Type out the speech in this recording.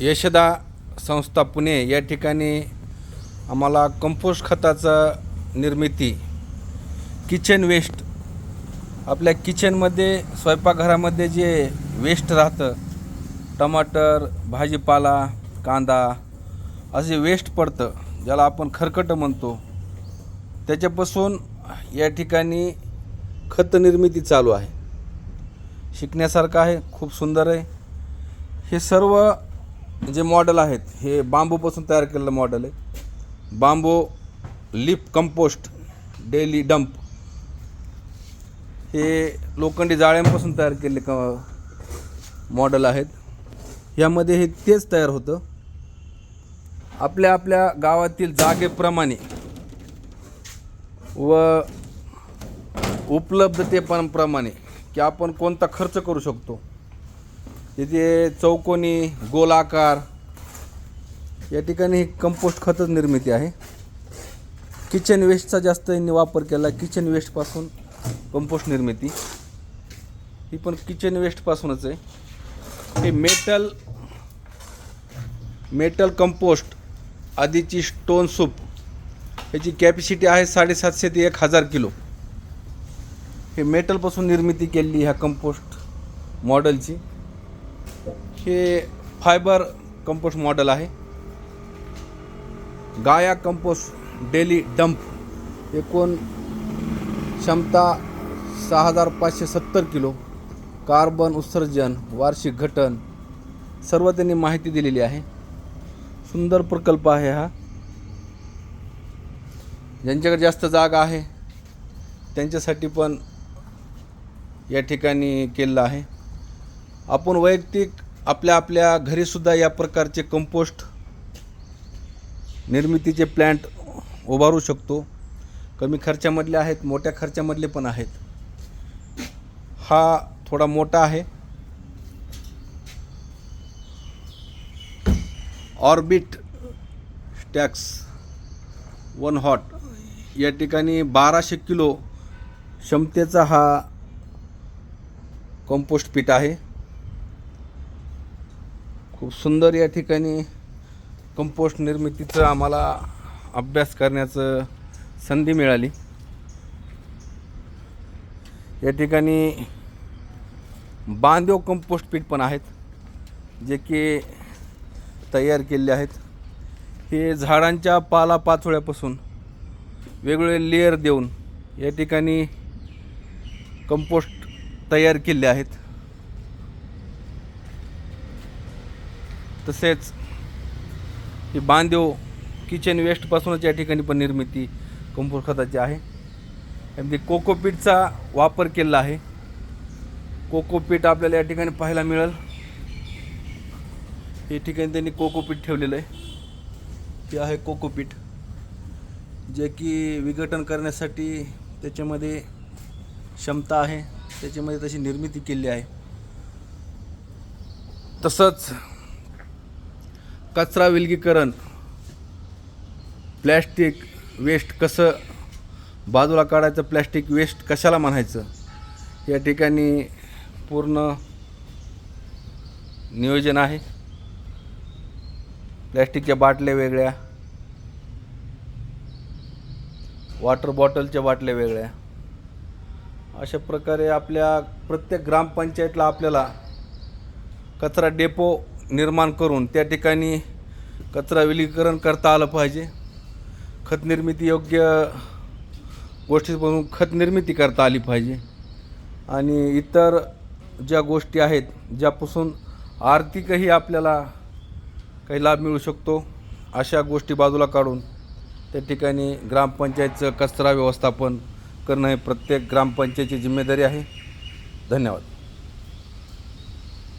यशदा संस्था पुणे या ठिकाणी आम्हाला कंपोस्ट खताचं निर्मिती किचन वेस्ट आपल्या किचनमध्ये स्वयंपाकघरामध्ये जे वेस्ट राहतं टमाटर भाजीपाला कांदा असे वेस्ट पडतं ज्याला आपण खरकटं म्हणतो त्याच्यापासून या ठिकाणी खत निर्मिती चालू आहे. शिकण्यासारखं आहे खूप सुंदर आहे. हे सर्व जे मॉडेल आहेत हे बांबूपासून तयार केलेलं मॉडेल आहे. बांबू लिप कंपोस्ट डेली डंप हे लोखंडी जाळ्यांपासून तयार केलेले क मॉडेल आहेत. यामध्ये हे तेच तयार होतं. आपल्या आपल्या गावातील जागेप्रमाणे व उपलब्धतेपणाप्रमाणे की आपण कोणता खर्च करू शकतो. तिथे चौकोनी गोलाकार या ठिकाणी कंपोस्ट खतच निर्मिती आहे. किचन वेस्टचा जास्त यांनी वापर केला. किचन वेस्टपासून कंपोस्ट निर्मिती. ही पण किचन वेस्टपासूनच आहे. हे मेटल मेटल कंपोस्ट आधीची स्टोन सूप ह्याची कॅपॅसिटी आहे साडेसातशे ते एक हजार किलो. हे मेटलपासून निर्मिती केलेली ह्या कंपोस्ट मॉडेलची हे फायबर कंपोस्ट मॉडेल आहे. गाया कंपोस्ट डेली डंप. एकूण क्षमता सहा हजार पाचशे सत्तर किलो. कार्बन उत्सर्जन वार्षिक घटन सर्व त्यांनी माहिती दिलेली आहे. सुंदर प्रकल्प आहे हा. ज्यांच्याकडे जास्त जागा आहे त्यांच्यासाठी पण या ठिकाणी केलेलं आहे. आपण वैयक्तिक आपल्या आपल्या घरीसुद्धा या प्रकारचे कंपोस्ट निर्मितीचे प्लॅन्ट उभारू शकतो. कमी खर्चामधले आहेत मोठ्या खर्चामधले पण आहेत. हा थोडा मोठा आहे. ऑर्बिट स्टॅक्स वन हॉट या ठिकाणी बाराशे किलो क्षमतेचा हा कंपोस्ट पीठ आहे. खूप सुंदर या ठिकाणी कंपोस्ट निर्मितीचं आम्हाला अभ्यास करण्याचं संधी मिळाली. या ठिकाणी बांधव कंपोस्ट पीठ पण आहेत जे की तयार केलेले आहेत. हे झाडांच्या पालापाचोळ्यापासून वेगवेगळे लेअर देऊन या ठिकाणी कंपोस्ट तयार केले आहेत. तसेच ही बांधव किचन वेस्टपासूनच या ठिकाणी पण निर्मिती कंपोस्ट खताची आहे. अगदी कोकोपीटचा वापर केलेला आहे. कोकोपीट आपल्याला या ठिकाणी पाहायला मिळेल. या ठिकाणी त्यांनी कोकोपीट ठेवलेलं आहे. हे आहे कोकोपीट जे की विघटन करण्यासाठी त्याच्यामध्ये क्षमता आहे. त्याच्यामध्ये तशी निर्मिती केली आहे. तसंच कचरा विलगीकरण प्लॅस्टिक वेस्ट कसं बाजूला काढायचं प्लॅस्टिक वेस्ट कशाला म्हणायचं या ठिकाणी पूर्ण नियोजन आहे. प्लॅस्टिकच्या बाटल्या वेगळ्या वॉटर बॉटलच्या बाटल्या वेगळ्या. अशा प्रकारे आपल्या प्रत्येक ग्रामपंचायतला आपल्याला कचरा डेपो निर्माण करून त्या ठिकाणी कचरा विलगीकरण करता आलं पाहिजे. खत निर्मिती योग्य गोष्टीपासून खत निर्मिती करता आली पाहिजे. आणि इतर ज्या गोष्टी आहेत ज्यापासून आर्थिकही आपल्याला काही लाभ मिळू शकतो अशा गोष्टी बाजूला काढून त्या ठिकाणी ग्रामपंचायतचं कचरा व्यवस्थापन करणं हे प्रत्येक ग्रामपंचायतची जिम्मेदारी आहे. धन्यवाद.